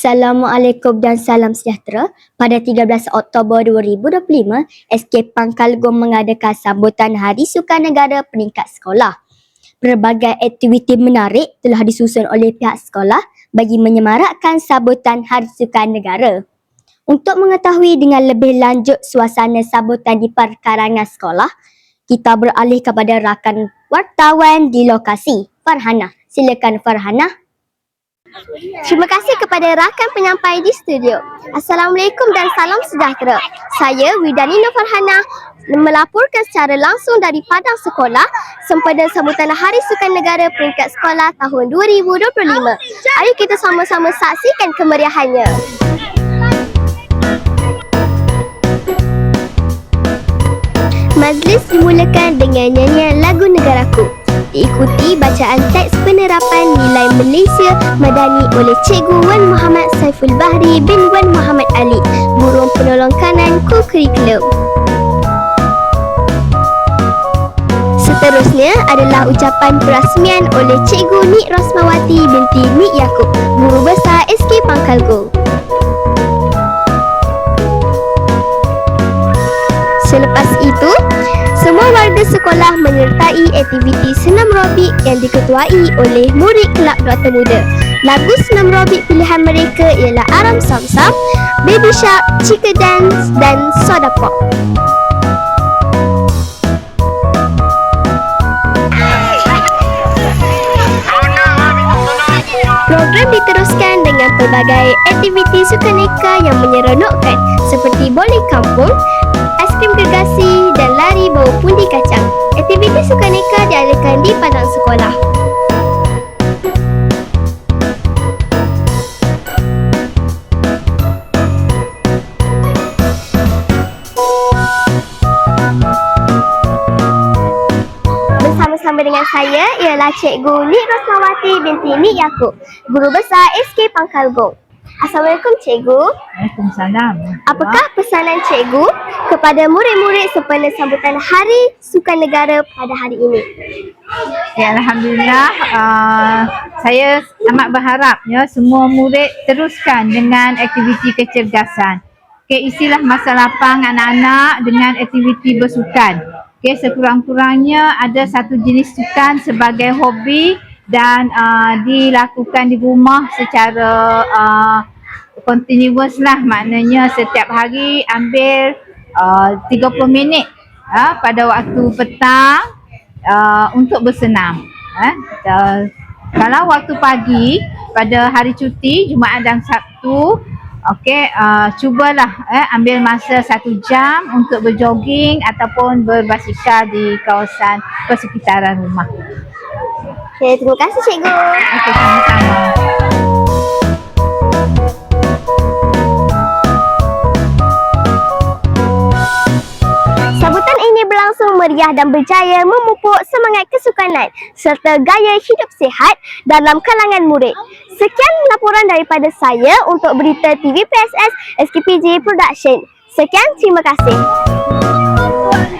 Assalamualaikum dan salam sejahtera. Pada 13 Oktober 2025, SK Pangkal Gong mengadakan sambutan Hari Sukan Negara peringkat sekolah. Berbagai aktiviti menarik telah disusun oleh pihak sekolah bagi menyemarakkan sambutan Hari Sukan Negara. Untuk mengetahui dengan lebih lanjut suasana sambutan di perkarangan sekolah, kita beralih kepada rakan wartawan di lokasi. Farhana, silakan Farhana. Terima kasih kepada rakan penyampai di studio. Assalamualaikum dan salam sejahtera. Saya Widani Farhana melaporkan secara langsung dari padang sekolah sempena sambutan Hari Sukan Negara peringkat sekolah tahun 2025. Ayo kita sama-sama saksikan kemeriahannya. Majlis dimulakan dengan nyanyian lagu negaraku. Diikuti bacaan teks penerapan nilai Malaysia Madani oleh Cikgu Wan Muhammad Saiful Bahri bin Wan Muhammad Ali, Guru Penolong Kanan Co-Curriculum. Seterusnya adalah ucapan perasmian oleh Cikgu Nik Rosmawati binti Nik Yaakob, Guru Besar warga sekolah menyertai aktiviti senam robik yang diketuai oleh murid Kelab Doktor Muda. Lagu senam robik pilihan mereka ialah Aram Sam Sam, Baby Shark, Chica Dance dan Soda Pop. Program diteruskan dengan pelbagai aktiviti sukaneka yang menyeronokkan seperti bowling kampung, gergasi dan lari bawa pundi kacang. Aktiviti sukaneka diadakan di padang sekolah. Bersama-sama dengan saya ialah Cikgu Nik Rosmawati binti Nik Yaakob, Guru Besar SK Pangkalgong. Assalamualaikum Cikgu. Waalaikumsalam. Apakah pesanan cikgu kepada murid-murid sempena sambutan Hari Sukan Negara pada hari ini? Ya, Alhamdulillah, uh, saya amat berharap ya semua murid teruskan dengan aktiviti kecergasan. Okay, isilah masa lapang anak-anak dengan aktiviti bersukan. Okay, sekurang-kurangnya ada satu jenis sukan sebagai hobi dan uh, dilakukan di rumah secara uh, continuous lah maknanya setiap hari ambil uh, 30 minit uh, pada waktu petang uh, untuk bersenam uh, uh, kalau waktu pagi pada hari cuti Jumaat dan Sabtu Okey, uh, cubalah eh, ambil masa satu jam untuk berjoging ataupun berbasikal di kawasan persekitaran rumah. Okay, terima kasih cikgu. Okey, sama-sama. Ini berlangsung meriah dan berjaya memupuk semangat kesukanan serta gaya hidup sihat dalam kalangan murid. Sekian laporan daripada saya untuk berita TV PSS SKPJ Production. Sekian, terima kasih.